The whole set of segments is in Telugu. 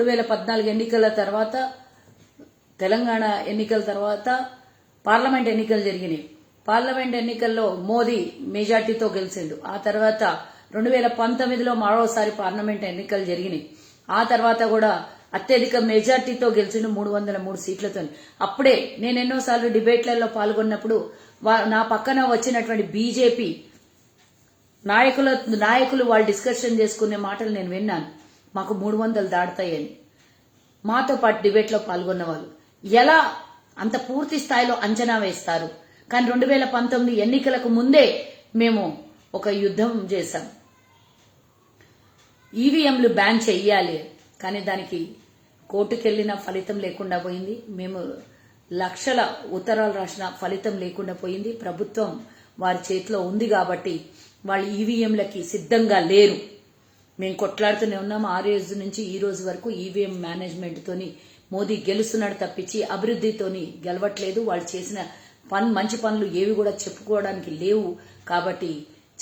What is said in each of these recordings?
రెండు వేల పద్నాలుగు ఎన్నికల తర్వాత తెలంగాణ ఎన్నికల తర్వాత పార్లమెంట్ ఎన్నికలు జరిగినాయి. పార్లమెంట్ ఎన్నికల్లో మోదీ మెజార్టీతో గెలిచిండు. ఆ తర్వాత రెండు వేల పంతొమ్మిదిలో మరోసారి పార్లమెంట్ ఎన్నికలు జరిగినాయి. ఆ తర్వాత కూడా అత్యధిక మెజార్టీతో గెలిచిండు మూడు వందల మూడు సీట్లతో అప్పుడే నేను ఎన్నోసార్లు డిబేట్లలో పాల్గొన్నప్పుడు వా- నా పక్కన వచ్చినటువంటి బీజేపీ నాయకుల నాయకులు వాళ్ళు డిస్కషన్ చేసుకునే మాటలు నేను విన్నాను. మాకు మూడు వందలు దాటుతాయని మాతో పాటు డిబేట్లో పాల్గొన్న వాళ్ళు ఎలా అంత పూర్తి స్థాయిలో అంచనా వేస్తారు? కానీ రెండు వేల పంతొమ్మిది ఎన్నికలకు ముందే మేము ఒక యుద్ధం చేశాం. ఈవీఎంలు బ్యాన్ చెయ్యాలి. కానీ దానికి కోర్టుకెళ్ళిన ఫలితం లేకుండా పోయింది. మేము లక్షల ఉత్తరాలు రాసిన ఫలితం లేకుండా పోయింది. ప్రభుత్వం వారి చేతిలో ఉంది కాబట్టి వాళ్ళు ఈవీఎంలకి సిద్ధంగా లేరు. మేము కొట్లాడుతూనే ఉన్నాం. ఆ రోజు నుంచి ఈ రోజు వరకు ఈవీఎం మేనేజ్మెంట్తోని మోదీ గెలుస్తున్నాడు తప్పించి అభివృద్ధితోని గెలవట్లేదు. వాళ్ళు చేసిన పన్ మంచి పనులు ఏవి కూడా చెప్పుకోవడానికి లేవు కాబట్టి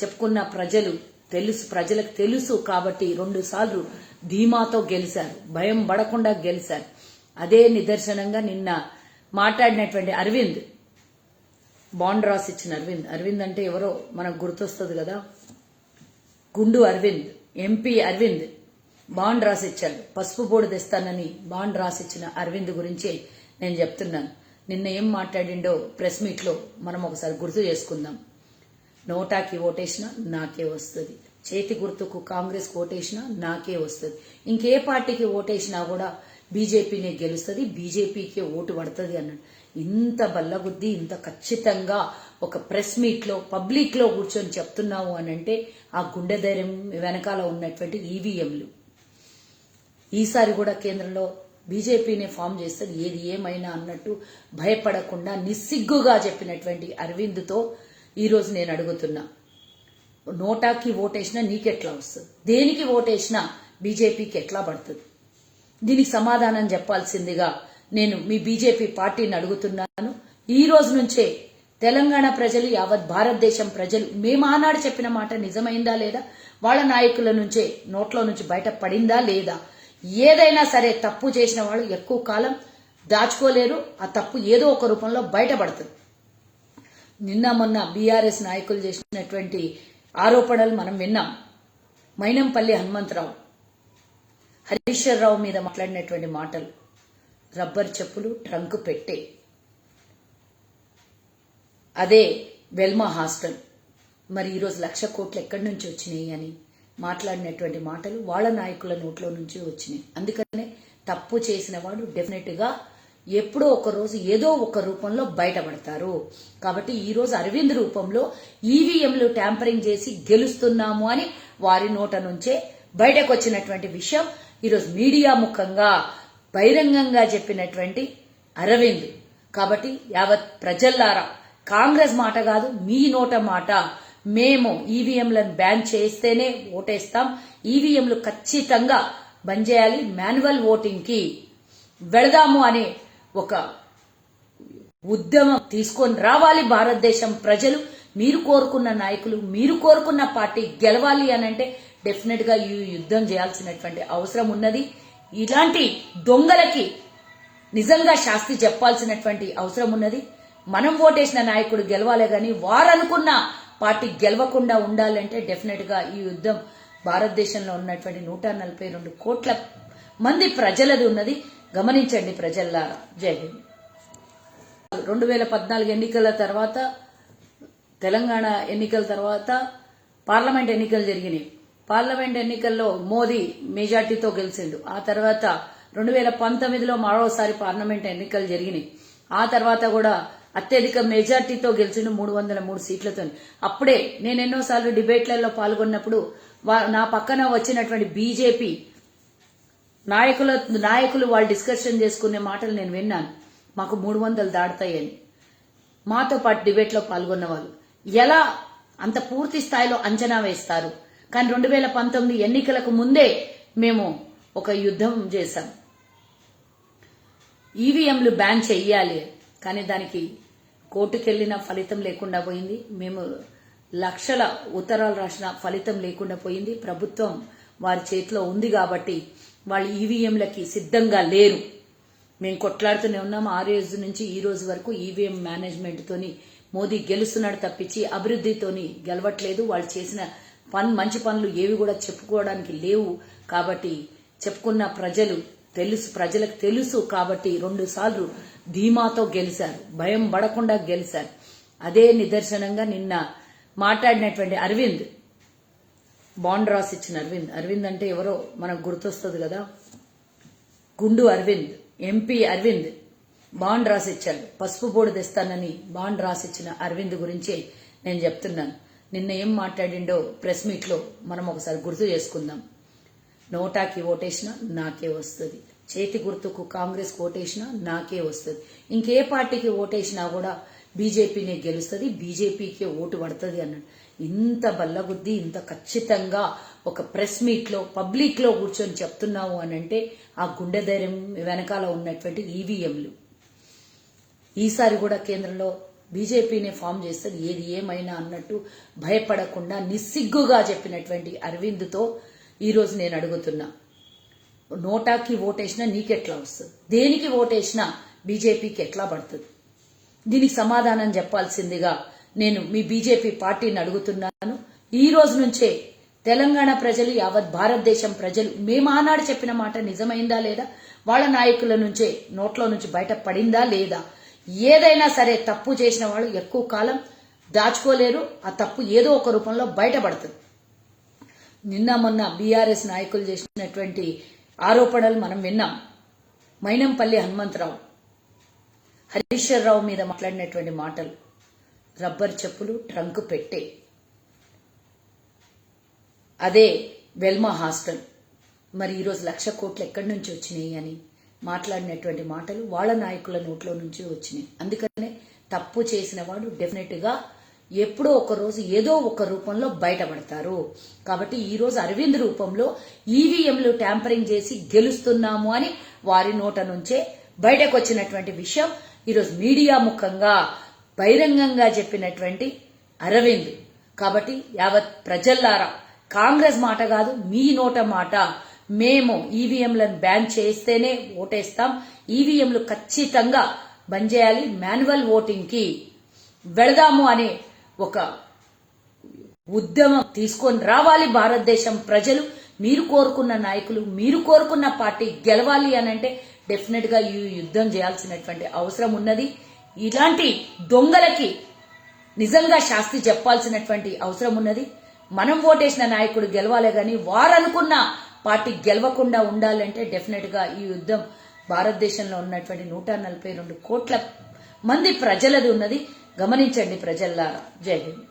చెప్పుకున్న ప్రజలు తెలుసు ప్రజలకు తెలుసు కాబట్టి రెండు సార్లు ధీమాతో గెలిచారు భయం పడకుండా గెలిచారు అదే నిదర్శనంగా నిన్న మాట్లాడినటువంటి అరవింద్ బాండ్ రాసి ఇచ్చిన అరవింద్. అరవింద్ అంటే ఎవరో మనకు గుర్తొస్తుంది కదా? గుండు అరవింద్. ఎంపీ అరవింద్ బాండ్ రాసిచ్చాడు పసుపు బోర్డు తెస్తానని బాండ్ రాసిచ్చిన అరవింద్ గురించి నేను చెప్తున్నాను. నిన్న ఏం మాట్లాడిండో ప్రెస్ మీట్లో మనం ఒకసారి గుర్తు చేసుకుందాం. నోటాకి ఓటేసినా నాకే వస్తుంది. చేతి గుర్తుకు కాంగ్రెస్ ఓటేసినా నాకే వస్తుంది. ఇంకే పార్టీకి ఓటేసినా కూడా బీజేపీనే గెలుస్తుంది బీజేపీకే ఓటు పడుతుంది అన్నాడు. ఇంత బల్లగుద్ది ఇంత ఖచ్చితంగా ఒక ప్రెస్ మీట్లో పబ్లిక్లో కూర్చొని చెప్తున్నావు అని అంటే ఆ గుండె ధైర్యం వెనకాల ఉన్నటువంటి ఈవీఎంలు. ఈసారి కూడా కేంద్రంలో బీజేపీనే ఫామ్ చేస్తే ఏది ఏమైనా అన్నట్టు భయపడకుండా నిస్సిగ్గుగా చెప్పినటువంటి అరవింద్తో ఈరోజు నేను అడుగుతున్నా. నోటాకి ఓటేసినా నీకెట్లా వస్తుంది? దేనికి ఓటేసినా బీజేపీకి ఎట్లా పడుతుంది? దీనికి సమాధానం చెప్పాల్సిందిగా నేను మీ బీజేపీ పార్టీని అడుగుతున్నాను. ఈ రోజు నుంచే తెలంగాణ ప్రజలు యావత్ భారతదేశం ప్రజలు మేము ఆనాడు చెప్పిన మాట నిజమైందా లేదా? వాళ్ళ నాయకుల నుంచే నోట్లో నుంచి బయట పడిందా లేదా? ఏదైనా సరే తప్పు చేసిన వాళ్ళు ఎక్కువ కాలం దాచుకోలేరు. ఆ తప్పు ఏదో ఒక రూపంలో బయటపడుతుంది. నిన్న మొన్న బీఆర్ఎస్ నాయకులు చేసినటువంటి ఆరోపణలు మనం విన్నాం. మైనంపల్లి హనుమంతరావు హరీశ్వర్ రావు మీద మాట్లాడినటువంటి మాటలు రబ్బర్ చెప్పులు ట్రంక్ పెట్టే అదే వెల్మా హాస్టల్. మరి ఈరోజు లక్ష కోట్లు ఎక్కడి నుంచి వచ్చినాయి అని మాట్లాడినటువంటి మాటలు వాళ్ళ నాయకుల నోట్లో నుంచి వచ్చినాయి. అందుకనే తప్పు చేసిన వాడు డెఫినెట్గా ఎప్పుడో ఒక రోజు ఏదో ఒక రూపంలో బయటపడతారు. కాబట్టి ఈరోజు అరవింద్ రూపంలో ఈవీఎంలు ట్యాంపరింగ్ చేసి గెలుస్తున్నాము అని వారి నోట నుంచే బయటకు వచ్చినటువంటి విషయం ఈరోజు మీడియా ముఖంగా బహిరంగంగా చెప్పినటువంటి అరవింద్. కాబట్టి యావత్ ప్రజల్లారా కాంగ్రెస్ మాట కాదు మీ నోట మాట. మేము ఈవీఎంలను బ్యాన్ చేస్తేనే ఓటేస్తాం. ఈవీఎంలు ఖచ్చితంగా బంద్ చేయాలి మాన్యువల్ ఓటింగ్కి. వెళదాము అనే ఒక ఉద్యమం తీసుకొని రావాలి భారతదేశం ప్రజలు. మీరు కోరుకున్న నాయకులు మీరు కోరుకున్న పార్టీ గెలవాలి అని అంటే డెఫినెట్గా ఈ యుద్ధం చేయాల్సినటువంటి అవసరం ఉన్నది. ఇలాంటి దొంగలకి నిజంగా శాస్తి చెప్పాల్సినటువంటి అవసరం ఉన్నది. మనం ఓటేసిన నాయకుడు గెలవాలి కానీ వారు అనుకున్న పార్టీ గెలవకుండా ఉండాలంటే డెఫినెట్గా ఈ యుద్ధం భారతదేశంలో ఉన్నటువంటి నూట నలభై రెండు కోట్ల మంది ప్రజలది ఉన్నది. గమనించండి ప్రజల్లారా జై హింద్. రెండు వేల పద్నాలుగు ఎన్నికల తర్వాత తెలంగాణ ఎన్నికల తర్వాత పార్లమెంట్ ఎన్నికలు జరిగినాయి. పార్లమెంట్ ఎన్నికల్లో మోదీ మెజార్టీతో గెలిచిండు. ఆ తర్వాత రెండు వేల పంతొమ్మిదిలో మరోసారి పార్లమెంట్ ఎన్నికలు జరిగినాయి. ఆ తర్వాత కూడా అత్యధిక మెజార్టీతో గెలిచిండు మూడు వందల మూడు సీట్లతో అప్పుడే నేను ఎన్నోసార్లు డిబేట్లలో పాల్గొన్నప్పుడు నా పక్కన వచ్చినటువంటి బీజేపీ నాయకుల నాయకులు వాళ్ళు డిస్కషన్ చేసుకునే మాటలు నేను విన్నాను. మాకు మూడు వందలు దాటుతాయని మాతో పాటు డిబేట్లో పాల్గొన్న వాళ్ళు ఎలా అంత పూర్తి స్థాయిలో అంచనా వేస్తారు? కానీ రెండు వేల పంతొమ్మిది ఎన్నికలకు ముందే మేము ఒక యుద్ధం చేశాం. ఈవీఎంలు బ్యాన్ చెయ్యాలి. కానీ దానికి కోర్టుకెళ్ళిన ఫలితం లేకుండా పోయింది. మేము లక్షల ఉత్తరాలు రాసిన ఫలితం లేకుండా పోయింది. ప్రభుత్వం వారి చేతిలో ఉంది కాబట్టి వాళ్ళు ఈవీఎంలకి సిద్ధంగా లేరు. మేము కొట్లాడుతూనే ఉన్నాం. ఆ రోజు నుంచి ఈ రోజు వరకు ఈవీఎం మేనేజ్మెంట్తోని మోదీ గెలుస్తున్నాడు తప్పించి అభివృద్ధితోని గెలవట్లేదు. వాళ్ళు చేసిన పన్ మంచి పనులు ఏవి కూడా చెప్పుకోవడానికి లేవు. కాబట్టి చెప్పుకున్న ప్రజలు తెలుసు ప్రజలకు తెలుసు కాబట్టి రెండు సార్లు ధీమాతో గెలిచారు. భయం పడకుండా గెలిచారు. అదే నిదర్శనంగా నిన్న మాట్లాడినటువంటి అరవింద్ బాండ్ రాసి ఇచ్చిన అరవింద్. అరవింద్ అంటే ఎవరో మనకు గుర్తొస్తుంది కదా? గుండు అరవింద్ ఎంపీ అరవింద్ బాండ్ రాసిచ్చాడు పసుపు బోర్డు తెస్తానని బాండ్ రాసిచ్చిన అరవింద్ గురించి నేను చెప్తున్నాను. నిన్న ఏం మాట్లాడిండో ప్రెస్ మీట్లో మనం ఒకసారి గుర్తు చేసుకుందాం. నోటాకి ఓటేసిన నాకే వస్తుంది. చేతి గుర్తుకు కాంగ్రెస్ ఓటేసినా నాకే వస్తుంది. ఇంకే పార్టీకి ఓటేసినా కూడా బీజేపీనే గెలుస్తుంది బీజేపీకే ఓటు పడుతుంది అన్నాడు. ఇంత బల్లబుద్ధి ఇంత ఖచ్చితంగా ఒక ప్రెస్ మీట్లో పబ్లిక్లో కూర్చొని చెప్తున్నావు అని అంటే ఆ గుండె ధైర్యం వెనకాల ఉన్నటువంటి ఈవీఎంలు. ఈసారి కూడా కేంద్రంలో బీజేపీనే ఫామ్ చేస్తుంది ఏది ఏమైనా అన్నట్టు భయపడకుండా నిస్సిగ్గుగా చెప్పినటువంటి అరవింద్తో ఈరోజు నేను అడుగుతున్నా. నోటాకి ఓటేసినా నీకెట్లా వస్తుంది? దేనికి ఓటేసినా బీజేపీకి ఎట్లా పడుతుంది? దీనికి సమాధానం చెప్పాల్సిందిగా నేను మీ బీజేపీ పార్టీని అడుగుతున్నాను. ఈ రోజు నుంచే తెలంగాణ ప్రజలు యావత్ భారతదేశం ప్రజలు మేము ఆనాడు చెప్పిన మాట నిజమైందా లేదా? వాళ్ళ నాయకుల నుంచే నోట్లో నుంచి బయట పడిందా లేదా? ఏదైనా సరే తప్పు చేసిన వాళ్ళు ఎక్కువ కాలం దాచుకోలేరు. ఆ తప్పు ఏదో ఒక రూపంలో బయటపడుతుంది. నిన్న మొన్న బీఆర్ఎస్ నాయకులు చేసినటువంటి ఆరోపణలు మనం విన్నాం. మైనంపల్లి హనుమంతరావు. హరీశ్వర్ రావు మీద మాట్లాడినటువంటి మాటలు రబ్బర్ చెప్పులు ట్రంక్ పెట్టే. అదే వెల్మా హాస్టల్. మరి ఈరోజు లక్ష కోట్లు ఎక్కడి నుంచి వచ్చినాయి అని మాట్లాడినటువంటి మాటలు వాళ్ళ నాయకుల నోట్లో నుంచి వచ్చినాయి. అందుకనే తప్పు చేసిన వాడు డెఫినెట్గా ఎప్పుడో ఒక రోజు ఏదో ఒక రూపంలో బయటపడతారు. కాబట్టి ఈరోజు అరవింద్ రూపంలో ఈవీఎంలు ట్యాంపరింగ్ చేసి గెలుస్తున్నాము అని వారి నోట నుంచే బయటకు వచ్చినటువంటి విషయం ఈరోజు మీడియా ముఖంగా బహిరంగంగా చెప్పినటువంటి అరవింద్. కాబట్టి యావత్ ప్రజల్లారా కాంగ్రెస్ మాట కాదు మీ నోట మాట. మేము ఈవీఎంలను బ్యాన్ చేస్తేనే ఓటేస్తాం. ఈవీఎంలు ఖచ్చితంగా బంద్ చేయాలి మాన్యువల్ ఓటింగ్కి వెళదాము అనే ఒక ఉద్యమం తీసుకొని రావాలి భారతదేశం. ప్రజలు మీరు కోరుకున్న నాయకులు మీరు కోరుకున్న పార్టీ గెలవాలి అని అంటే డెఫినెట్గా ఈ యుద్ధం చేయాల్సినటువంటి అవసరం ఉన్నది. ఇలాంటి దొంగలకి నిజంగా శాస్తి చెప్పాల్సినటువంటి అవసరం ఉన్నది. మనం ఓటేసిన నాయకుడు గెలవాలే కానీ వారు అనుకున్న పార్టీ గెలవకుండా ఉండాలంటే డెఫినెట్గా ఈ యుద్ధం భారతదేశంలో ఉన్నటువంటి నూట నలభై రెండు కోట్ల మంది ప్రజలది ఉన్నది. గమనించండి ప్రజల్లారా జై హింద్.